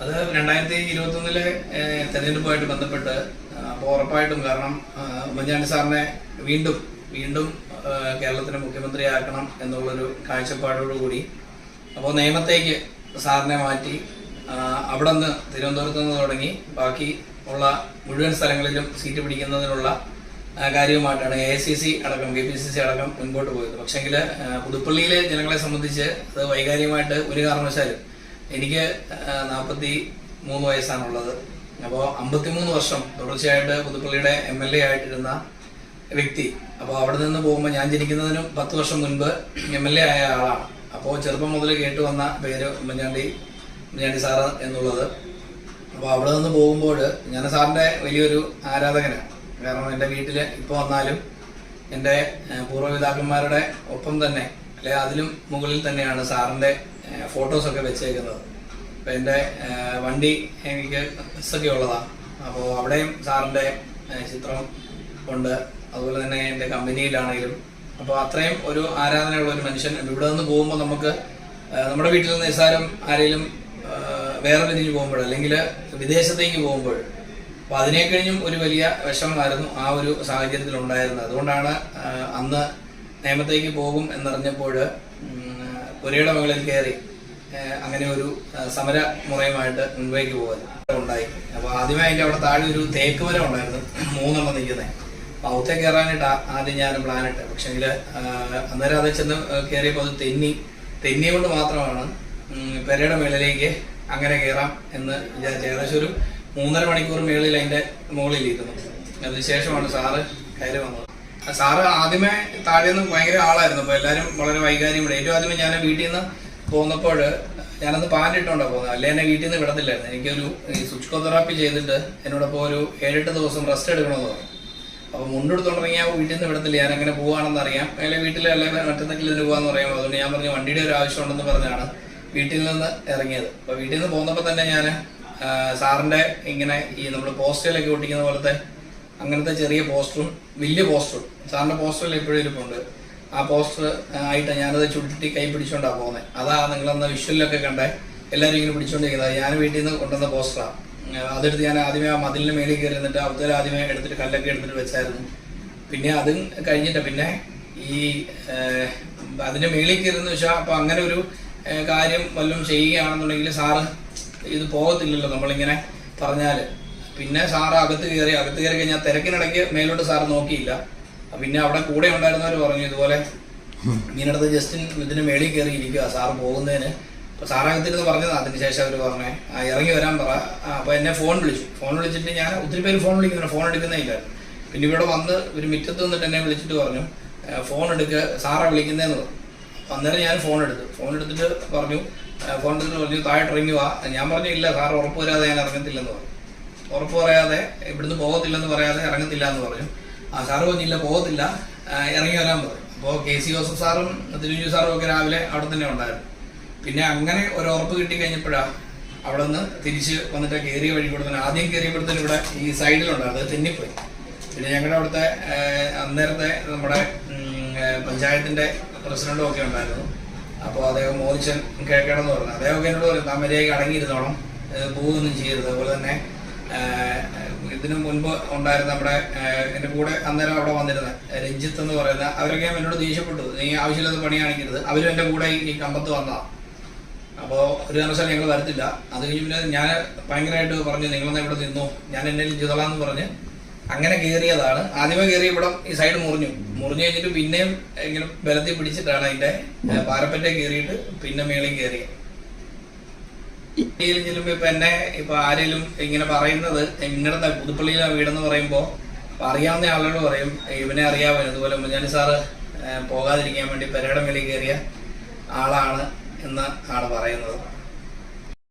അത് രണ്ടായിരത്തി ഇരുപത്തി ഒന്നിലെ തെരഞ്ഞെടുപ്പുമായിട്ട് ബന്ധപ്പെട്ട് അപ്പോൾ ഉറപ്പായിട്ടും കാരണം ഉമ്മൻചാണ്ടി സാറിനെ വീണ്ടും വീണ്ടും കേരളത്തിന് മുഖ്യമന്ത്രിയാക്കണം എന്നുള്ളൊരു കാഴ്ചപ്പാടോടുകൂടി അപ്പോൾ നിയമത്തേക്ക് സാറിനെ മാറ്റി അവിടെ നിന്ന് തിരുവനന്തപുരത്ത് നിന്ന് തുടങ്ങി ബാക്കി ഉള്ള മുഴുവൻ സ്ഥലങ്ങളിലും സീറ്റ് പിടിക്കുന്നതിനുള്ള കാര്യവുമായിട്ടാണ് എ സി സി അടക്കം കെ പി സി സി അടക്കം മുൻപോട്ട് പോയത്. പക്ഷേങ്കിൽ പുതുപ്പള്ളിയിലെ ജനങ്ങളെ സംബന്ധിച്ച് അത് വൈകാരികമായിട്ട് ഒരു കാരണവശാലും എനിക്ക് നാൽപ്പത്തി മൂന്ന് വയസ്സാണുള്ളത്. അപ്പോൾ അമ്പത്തിമൂന്ന് വർഷം തുടർച്ചയായിട്ട് പുതുപ്പള്ളിയുടെ എം എൽ എ ആയിട്ടിരുന്ന വ്യക്തി. അപ്പോൾ അവിടെ നിന്ന് പോകുമ്പോൾ ഞാൻ ജനിക്കുന്നതിനും പത്ത് വർഷം മുൻപ് എം എൽ എ ആയ ആളാണ്. അപ്പോൾ ചെറുപ്പം മുതൽ കേട്ടു വന്ന പേര് ഉമ്മൻചാണ്ടി ഉമ്മൻചാണ്ടി സാറ് എന്നുള്ളത്. അപ്പോൾ അവിടെ നിന്ന് പോകുമ്പോൾ ഞാൻ സാറിന്റെ വലിയൊരു ആരാധകനാണ്. കാരണം എന്റെ വീട്ടിൽ ഇപ്പോൾ വന്നാലും എന്റെ പൂർവപിതാക്കന്മാരുടെ ഒപ്പം തന്നെ അല്ലെ അതിലും മുകളിൽ തന്നെയാണ് സാറിന്റെ ഫോട്ടോസൊക്കെ വെച്ചേക്കുന്നത്. അപ്പോൾ എന്റെ വണ്ടി എനിക്ക് ബസ്സൊക്കെ ഉള്ളതാണ് അപ്പോൾ അവിടെയും സാറിന്റെ ചിത്രം ഉണ്ട്. അതുപോലെ തന്നെ എന്റെ കമ്പനിയിലാണെങ്കിലും. അപ്പോൾ അത്രയും ഒരു ആരാധനയുള്ള ഒരു മനുഷ്യൻ ഇവിടെ നിന്ന് പോകുമ്പോൾ നമുക്ക് നമ്മുടെ വീട്ടിൽ നിന്ന് നിസ്സാരം ആരെങ്കിലും വേറെ രീതിയിൽ പോകുമ്പോൾ അല്ലെങ്കിൽ വിദേശത്തേക്ക് പോകുമ്പോൾ. അപ്പോൾ അതിനെ കഴിഞ്ഞും ഒരു വലിയ വിഷമമായിരുന്നു ആ ഒരു സാഹചര്യത്തിൽ ഉണ്ടായിരുന്നത് അതുകൊണ്ടാണ് അന്ന് നിയമത്തേക്ക് പോകും എന്നറിഞ്ഞപ്പോൾ പുരയുടെ മുകളിൽ കയറി അങ്ങനെ ഒരു സമര മുറയുമായിട്ട് മുൻപേക്ക് പോകാൻ ഉണ്ടായി. അപ്പൊ ആദ്യമേ അതിന്റെ അവിടെ താഴെ ഒരു തേക്ക് മരം ഉണ്ടായിരുന്നു മൂന്നെണ്ണം നിൽക്കുന്നത് അപ്പൊ അവത്തെ കയറാനായിട്ട് ആദ്യം ഞാൻ പ്ലാനിട്ട് പക്ഷെങ്കിൽ അന്നേരം അത് ചെന്ന് കയറിയപ്പോൾ അത് തെന്നി തെന്നി കൊണ്ട് മാത്രമാണ് പെരയുടെ മേളിലേക്ക് അങ്ങനെ കയറാം എന്ന് വിചാരിച്ചു. ഏകദേശം ഒരു മൂന്നര മണിക്കൂർ മേളിൽ അതിന്റെ മുകളിൽ ഇരുന്നു. അതിനുശേഷമാണ് സാറ് കയറി വന്നത്. സാറ് ആദ്യമേ താഴെ നിന്ന് ഭയങ്കര ആളായിരുന്നു. അപ്പൊ എല്ലാവരും വളരെ വൈകാര്യം ഇവിടെ. ഏറ്റവും ആദ്യമേ ഞാൻ വീട്ടിൽ നിന്ന് പോന്നപ്പോൾ ഞാനന്ന് പാന്റ് ഇട്ടുകൊണ്ടാണ് പോകുന്നത് അല്ലെ എന്നെ വീട്ടിൽ നിന്ന് വിടത്തില്ലായിരുന്നു. എനിക്കൊരു ഈ സുച്കോ തെറാപ്പി ചെയ്തിട്ട് എന്നോടൊപ്പം ഒരു ഏഴെട്ട് ദിവസം റെസ്റ്റ് എടുക്കണമെന്ന് പറഞ്ഞു. അപ്പൊ മുണ്ടെടുത്തോണ്ടിറങ്ങിയാൽ വീട്ടിൽ നിന്ന് വിടത്തില്ല. ഞാൻ അങ്ങനെ പോവാണെന്ന് അറിയാം അല്ലെ വീട്ടിൽ അല്ലെ മറ്റെന്തെങ്കിലും ഇതിന് പോകാന്ന് പറയാം അതുകൊണ്ട് ഞാൻ പറഞ്ഞു വണ്ടിയുടെ ഒരു ആവശ്യം ഉണ്ടെന്ന് പറഞ്ഞാണ് വീട്ടിൽ നിന്ന് ഇറങ്ങിയത്. അപ്പൊ വീട്ടിൽ നിന്ന് പോകുന്നപ്പോ തന്നെ ഞാൻ സാറിന്റെ ഇങ്ങനെ ഈ നമ്മൾ പോസ്റ്ററിലൊക്കെ ഒട്ടിക്കുന്ന പോലത്തെ അങ്ങനത്തെ ചെറിയ പോസ്റ്ററും വലിയ പോസ്റ്ററും. സാറിന്റെ പോസ്റ്ററിൽ എപ്പോഴും ഇരിപ്പുണ്ട്. ആ പോസ്റ്റർ ആയിട്ട് ഞാനത് ചുരുട്ടി കൈ പിടിച്ചുകൊണ്ടാണ് പോകുന്നത് അതാ നിങ്ങളന്ന് വിഷ്വലിലൊക്കെ കണ്ടേ. എല്ലാവരും ഇങ്ങനെ പിടിച്ചോണ്ടിരിക്കുന്നത് ഞാൻ വീട്ടിൽ നിന്ന് കൊണ്ടുവന്ന പോസ്റ്ററാണ് അതെടുത്ത് ഞാൻ ആദ്യമേ ആ മതിലിന് മേളിൽ കയറി നിന്നിട്ട് അവിടുത്തെ ആദ്യമേ എടുത്തിട്ട് കല്ലൊക്കെ എടുത്തിട്ട് വെച്ചായിരുന്നു. പിന്നെ അതും കഴിഞ്ഞിട്ട്. പിന്നെ ഈ ഏഹ്, അതിന്റെ മേളിൽ കയറുന്ന വെച്ചാൽ അപ്പോൾ അങ്ങനെ ഒരു കാര്യം വല്ലതും ചെയ്യുകയാണെന്നുണ്ടെങ്കിൽ സാറ് ഇത് പോകത്തില്ലല്ലോ നമ്മളിങ്ങനെ പറഞ്ഞാൽ. പിന്നെ സാറ് അകത്ത് കയറി അകത്ത് കയറി കഴിഞ്ഞാൽ തിരക്കിനിടയ്ക്ക് മേലോട്ട് സാർ നോക്കിയില്ല. പിന്നെ അവിടെ കൂടെ ഉണ്ടായിരുന്നവർ പറഞ്ഞു ഇതുപോലെ ഇങ്ങനടുത്ത് ജസ്റ്റിൻ ഇതിന് മേളിൽ കയറി ഇരിക്കുക സാർ പോകുന്നതിന്. അപ്പൊ സാറകത്തിരുന്ന് പറഞ്ഞത് അതിന് ശേഷം അവർ പറഞ്ഞേ ഇറങ്ങി വരാൻ പറ. അപ്പോൾ അപ്പൊ എന്നെ ഫോൺ വിളിച്ചു. ഫോൺ വിളിച്ചിട്ട് ഞാൻ ഒത്തിരി പേര് ഫോൺ വിളിക്കുന്നുണ്ട് ഫോൺ എടുക്കുന്നേ ഇല്ലായിരുന്നു പിന്നെ ഇവിടെ വന്ന് ഒരു മുറ്റത്ത് നിന്നിട്ട് എന്നെ വിളിച്ചിട്ട് പറഞ്ഞു ഫോൺ എടുക്കുക സാറാ വിളിക്കുന്നതെന്ന് അന്നേരം ഞാൻ ഫോൺ എടുത്തു. ഫോൺ എടുത്തിട്ട് പറഞ്ഞു "ഏ, ഫോൺ എടുത്തിട്ട് പറഞ്ഞു താഴെ ഇറങ്ങി വാ. ഞാൻ പറഞ്ഞു ഇല്ല സാർ ഉറപ്പ് വരാതെ ഞാൻ ഇറങ്ങത്തില്ലെന്ന് പറഞ്ഞു. ഉറപ്പ് പറയാതെ ഇവിടുന്ന് പോകത്തില്ലെന്ന് പറയാതെ ഇറങ്ങത്തില്ല എന്ന് പറഞ്ഞു ആ സാറ് പറഞ്ഞില്ല പോകത്തില്ല. ഇറങ്ങി വരാൻ പറഞ്ഞു അപ്പോൾ കെ സി ജോസഫ് സാറും തിരുവഞ്ചു സാറും ഒക്കെ രാവിലെ അവിടെ തന്നെ ഉണ്ടായിരുന്നു. പിന്നെ അങ്ങനെ ഒരു ഉറപ്പ് കിട്ടി കഴിഞ്ഞപ്പോഴാണ് അവിടെ നിന്ന് തിരിച്ച് വന്നിട്ട് കയറിയ വഴി കൂടെ തന്നെ ആദ്യം കയറിയപ്പോഴത്തേനും ഇവിടെ ഈ സൈഡിലുണ്ടായിരുന്നു അത് തെന്നിപ്പോയി. പിന്നെ ഞങ്ങളുടെ അവിടുത്തെ അന്നേരത്തെ നമ്മുടെ പഞ്ചായത്തിന്റെ പ്രസിഡന്റും ഒക്കെ ഉണ്ടായിരുന്നു. അപ്പോൾ അദ്ദേഹം മോദിച്ചൻ കേൾക്കണമെന്ന് പറഞ്ഞു. അദ്ദേഹമൊക്കെ എന്നോട് പറയും താമരയ്ക്ക് അടങ്ങിയിരുന്നോണം പോവുകയൊന്നും ചെയ്യരുത്. അതുപോലെ തന്നെ ഇതിനു മുൻപ് ഉണ്ടായിരുന്ന നമ്മുടെ എന്റെ കൂടെ അന്നേരം അവിടെ വന്നിരുന്ന രഞ്ജിത്ത് എന്ന് പറയുന്ന അവരൊക്കെ എന്നോട് ദേഷ്യപ്പെട്ടു. നീ ആവശ്യമില്ലാത്ത പണി കാണിക്കരുത്. അവരും എന്റെ കൂടെ ഈ കമ്പത്ത് വന്നതാണ് അപ്പോൾ ഒരു കാരണവശാലും ഞങ്ങൾ വരത്തില്ല. അത് കഴിഞ്ഞ് പിന്നെ ഞാൻ ഭയങ്കരമായിട്ട് പറഞ്ഞു നിങ്ങളൊന്ന് ഇവിടെ നിന്നു? ഞാൻ എന്നെ ചെയ്തോളാന്ന് പറഞ്ഞ്. അങ്ങനെ കയറിയതാണ്. ആദ്യമേ കയറിയ ഇവിടെ ഈ സൈഡ് മുറിഞ്ഞു. മുറിഞ്ഞു കഴിഞ്ഞിട്ട് പിന്നെയും ഇങ്ങനെ ബലത്തിൽ പിടിച്ചിട്ടാണ് പാരപ്പറ്റ പാരപ്പറ്റെ കയറിയിട്ട് പിന്നെ മേളിൽ കയറിയത്. ഇപ്പൊ എന്നെ ഇപ്പൊ ആരെങ്കിലും ഇങ്ങനെ പറയുന്നത് ഇങ്ങനത്തെ പുതുപ്പള്ളിയിലെ വീടെന്ന് പറയുമ്പോ അപ്പൊ അറിയാവുന്ന ആളുകൾ പറയും ഇവനെ അറിയാമോ അതുപോലെ ഉമ്മൻചാണ്ടി സാറ് പോകാതിരിക്കാൻ വേണ്ടി പെരയുടെ മേളിൽ കയറിയ ആളാണ് എന്ന് ആണ് പറയുന്നത്.